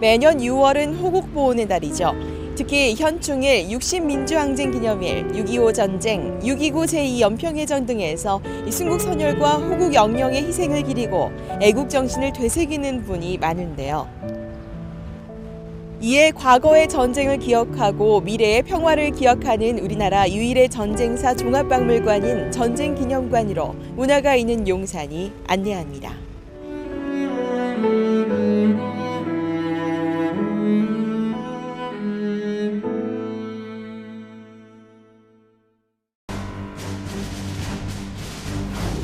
매년 6월은 호국보훈의 달이죠. 특히 현충일 60민주항쟁 기념일, 6.25 전쟁, 6.29 제2연평해전 등에서 이 순국 선열과 호국 영령의 희생을 기리고 애국 정신을 되새기는 분이 많은데요. 이에 과거의 전쟁을 기억하고 미래의 평화를 기억하는 우리나라 유일의 전쟁사 종합박물관인 전쟁기념관으로 문화가 있는 용산이 안내합니다.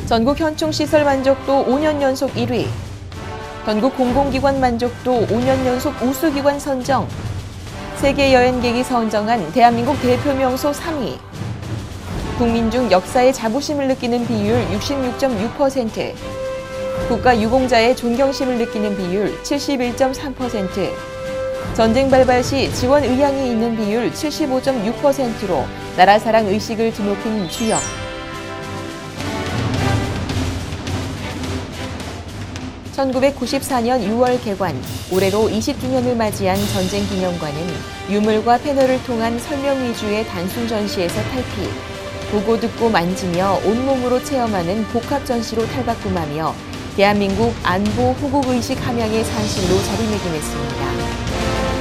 전국 현충시설 만족도 5년 연속 1위. 전국 공공기관 만족도 5년 연속 우수기관 선정. 세계 여행객이 선정한 대한민국 대표 명소 3위. 국민 중 역사의 자부심을 느끼는 비율 66.6%. 국가 유공자의 존경심을 느끼는 비율 71.3%. 전쟁 발발 시 지원 의향이 있는 비율 75.6%로 나라 사랑 의식을 드높인 주역. (1994년 6월) 개관 올해로 (20주년을) 맞이한 전쟁 기념관은 유물과 패널을 통한 설명 위주의 단순 전시에서 탈피 보고 듣고 만지며 온몸으로 체험하는 복합 전시로 탈바꿈하며 대한민국 안보 호국 의식 함양의 산실로 자리매김했습니다.